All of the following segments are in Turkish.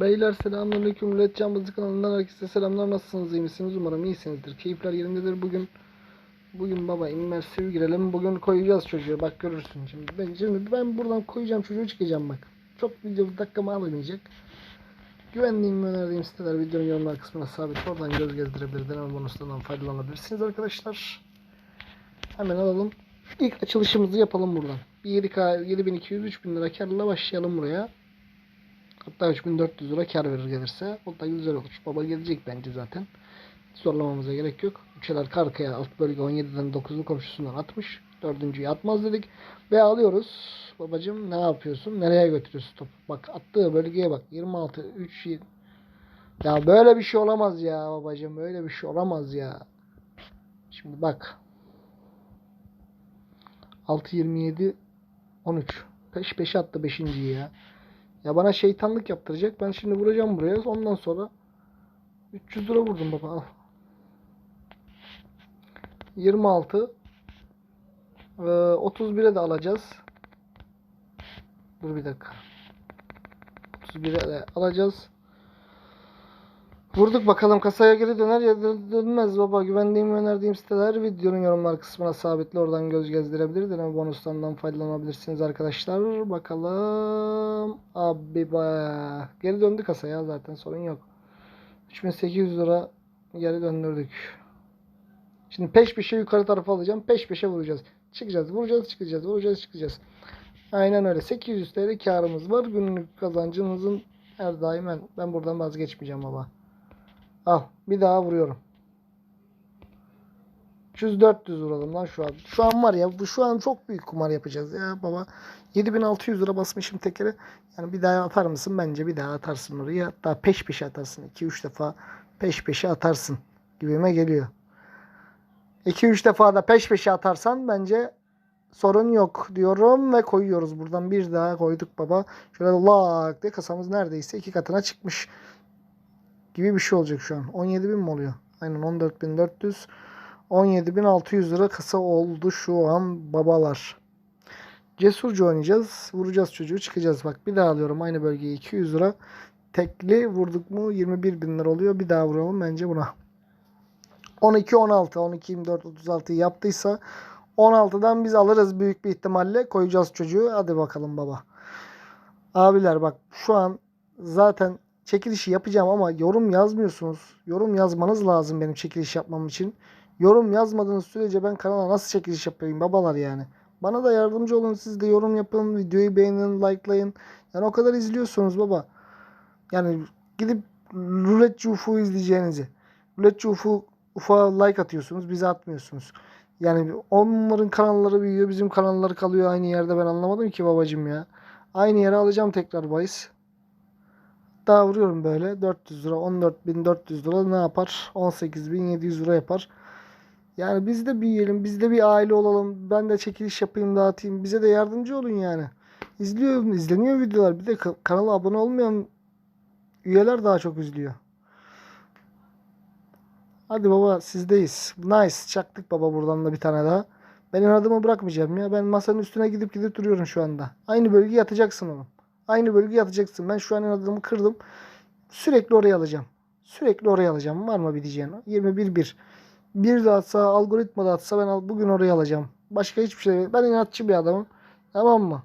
Beyler selamünaleyküm. Üretcan Mızık kanalından herkese selamlar. Nasılsınız? iyi misiniz? Umarım iyisinizdir. Keyifler yerindedir. Bugün bugün baba immersive girelim. Bugün koyacağız çocuğu. Bak görürsün şimdi. Ben şimdi ben buradan koyacağım çocuğu çıkacağım bak. Çok video dakikamı almayacak. Güvenliğimi önerdiğim siteler videonun yorumlar kısmına sabit. Oradan göz gezdirebilir. Deneme bonuslarından faydalanabilirsiniz arkadaşlar. Hemen alalım. İlk açılışımızı yapalım buradan. Bir 7K 7200 3000 lira karla başlayalım buraya. Hatta 3400 lira kar verir gelirse. Da güzel olur. Baba gelecek bence zaten. Zorlamamıza gerek yok. Üçeler arkaya alt bölge 17'den 9'lu komşusundan atmış. Dördüncüyü atmaz dedik. Ve alıyoruz. Babacım ne yapıyorsun? Nereye götürüyorsun topu? Bak attığı bölgeye bak. 26, 3, 7. Ya böyle bir şey olamaz ya babacım. Böyle bir şey olamaz ya. Şimdi bak. 6, 27, 13. Peş peşe attı 5.yi ya. Ya bana şeytanlık yaptıracak. Ben şimdi vuracağım buraya. Ondan sonra 300 lira vurdum baba. Al. 26 ee, 31'e de alacağız. Dur bir dakika. 31'e de alacağız. Vurduk bakalım kasaya geri döner ya dönmez baba. Güvendiğim ve önerdiğim siteler videonun yorumlar kısmına sabitle oradan göz gezdirebilir. Deneme bonuslarından faydalanabilirsiniz arkadaşlar. Bakalım. Abi ba. Geri döndü kasaya zaten sorun yok. 3800 lira geri döndürdük. Şimdi peş peşe yukarı tarafa alacağım. Peş peşe vuracağız. Çıkacağız, vuracağız, çıkacağız, vuracağız, çıkacağız. Aynen öyle. 800 TL karımız var. Günlük kazancınızın her daim ben, ben buradan vazgeçmeyeceğim baba. Al. Bir daha vuruyorum. 300-400 vuralım lan şu an. Şu an var ya bu şu an çok büyük kumar yapacağız ya baba. 7600 lira basmışım tekere. Yani bir daha atar mısın? Bence bir daha atarsın oraya. Hatta peş peşe atarsın. 2-3 defa peş peşe atarsın gibime geliyor. 2-3 defa da peş peşe atarsan bence sorun yok diyorum ve koyuyoruz. Buradan bir daha koyduk baba. Şöyle lak diye kasamız neredeyse iki katına çıkmış gibi bir şey olacak şu an. 17.000 mi oluyor? Aynen 14.400 17.600 lira kasa oldu şu an babalar. Cesurca oynayacağız. Vuracağız çocuğu çıkacağız. Bak bir daha alıyorum aynı bölgeye 200 lira. Tekli vurduk mu 21 bin lira oluyor. Bir daha vuralım bence buna. 12, 16, 12, 24, 36 yaptıysa 16'dan biz alırız büyük bir ihtimalle. Koyacağız çocuğu. Hadi bakalım baba. Abiler bak şu an zaten çekilişi yapacağım ama yorum yazmıyorsunuz. Yorum yazmanız lazım benim çekiliş yapmam için. Yorum yazmadığınız sürece ben kanala nasıl çekiliş yapayım babalar yani. Bana da yardımcı olun. Siz de yorum yapın. Videoyu beğenin, likelayın. Yani o kadar izliyorsunuz baba. Yani gidip Ruletçi Ufuk'u izleyeceğinizi. Ruletçi Ufuk, Ufuk'a like atıyorsunuz. Bize atmıyorsunuz. Yani onların kanalları büyüyor. Bizim kanalları kalıyor aynı yerde. Ben anlamadım ki babacım ya. Aynı yere alacağım tekrar bahis. Daha vuruyorum böyle. 400 lira, 14.400 lira ne yapar? 18.700 lira yapar. Yani biz de büyüyelim. Biz de bir aile olalım. Ben de çekiliş yapayım, dağıtayım. Bize de yardımcı olun yani. İzliyor, izleniyor videolar. Bir de ka- kanala abone olmayan üyeler daha çok izliyor. Hadi baba sizdeyiz. Nice. Çaktık baba buradan da bir tane daha. Ben inadımı bırakmayacağım ya. Ben masanın üstüne gidip gidip duruyorum şu anda. Aynı bölgeye yatacaksın oğlum. Aynı bölgeye yatacaksın. Ben şu an inadımı kırdım. Sürekli oraya alacağım. Sürekli oraya alacağım. Var mı bir diyeceğin? 21 1. Bir de atsa, algoritma da atsa ben bugün oraya alacağım. Başka hiçbir şey. Ben inatçı bir adamım. Tamam mı?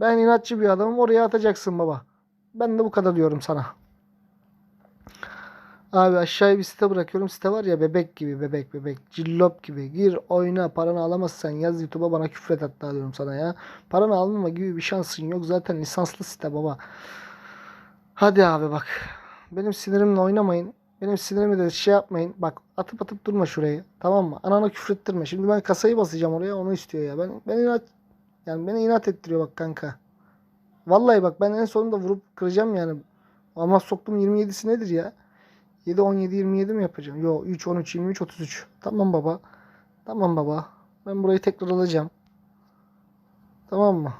Ben inatçı bir adamım. Oraya atacaksın baba. Ben de bu kadar diyorum sana. Abi aşağıya bir site bırakıyorum. Site var ya bebek gibi bebek bebek. Cillop gibi. Gir oyna paranı alamazsan yaz YouTube'a bana küfret hatta diyorum sana ya. Paranı almama gibi bir şansın yok. Zaten lisanslı site baba. Hadi abi bak. Benim sinirimle oynamayın. Benim sinirimi de şey yapmayın. Bak atıp atıp durma şurayı. Tamam mı? Anana küfrettirme. Şimdi ben kasayı basacağım oraya. Onu istiyor ya. Ben ben inat yani beni inat ettiriyor bak kanka. Vallahi bak ben en sonunda vurup kıracağım yani. Ama soktum 27'si nedir ya? 7 17 27 mi yapacağım? Yo 3 13 23 33. Tamam baba. Tamam baba. Ben burayı tekrar alacağım. Tamam mı?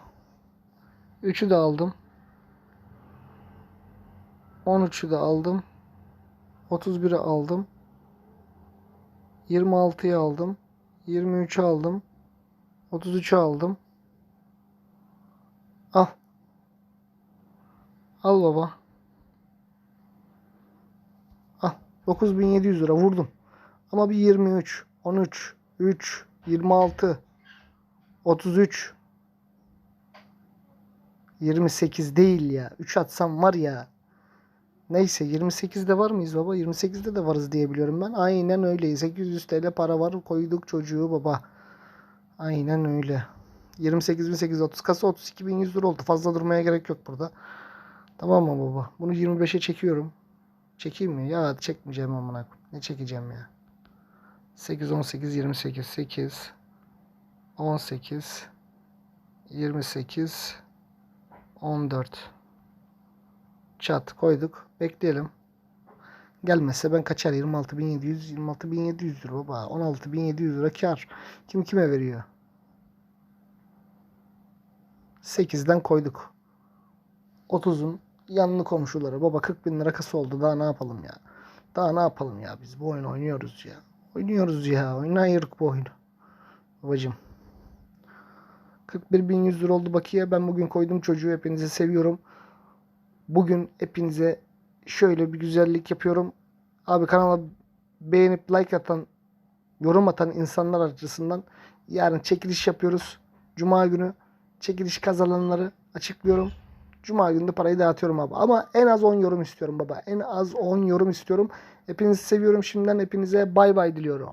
3'ü de aldım. 13'ü de aldım. 31'i aldım. 26'yı aldım. 23'ü aldım. 33'ü aldım. Al. Al baba. 9700 lira vurdum. Ama bir 23, 13, 3, 26, 33, 28 değil ya. 3 atsam var ya. Neyse 28'de var mıyız baba? 28'de de varız diye biliyorum ben. Aynen öyle. 800 TL para var koyduk çocuğu baba. Aynen öyle. 28.830 kasa 32.100 lira oldu. Fazla durmaya gerek yok burada. Tamam mı baba? Bunu 25'e çekiyorum. Çekeyim mi? Ya çekmeyeceğim amına. Ne çekeceğim ya? 8 18 28 8 18 28 14 Çat koyduk. Bekleyelim. Gelmezse ben kaçar 26.700 26.700 lira baba. 16.700 lira kar. Kim kime veriyor? 8'den koyduk. 30'un yanlı komşuları. Baba 40 bin lira kasa oldu. Daha ne yapalım ya? Daha ne yapalım ya? Biz bu oyunu oynuyoruz ya. Oynuyoruz ya. Oynayırık bu oyunu. Babacım. 41.100 lira oldu bakiye. Ben bugün koydum çocuğu. Hepinizi seviyorum. Bugün hepinize şöyle bir güzellik yapıyorum. Abi kanala beğenip like atan, yorum atan insanlar açısından yarın çekiliş yapıyoruz. Cuma günü çekiliş kazananları açıklıyorum. Cuma günü de parayı dağıtıyorum abi. Ama en az 10 yorum istiyorum baba. En az 10 yorum istiyorum. Hepinizi seviyorum şimdiden. Hepinize bay bay diliyorum.